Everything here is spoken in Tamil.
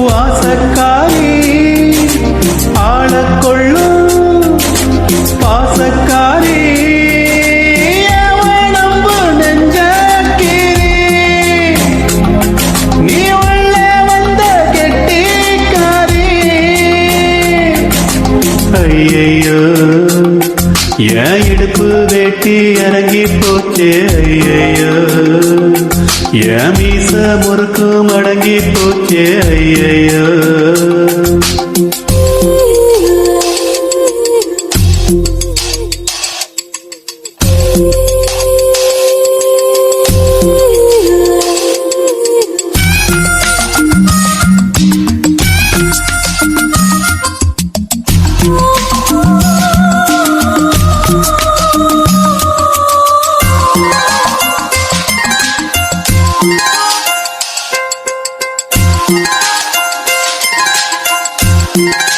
வாசக்காரி ஆளக்கொள்ளும் பாசக்காரி ஐயையோ என் இடுப்பு வெட்டி இறங்கி போச்சே ஐயையோ. மீச முறுக்கு மடங்கி போச்சே ஐயையோ You.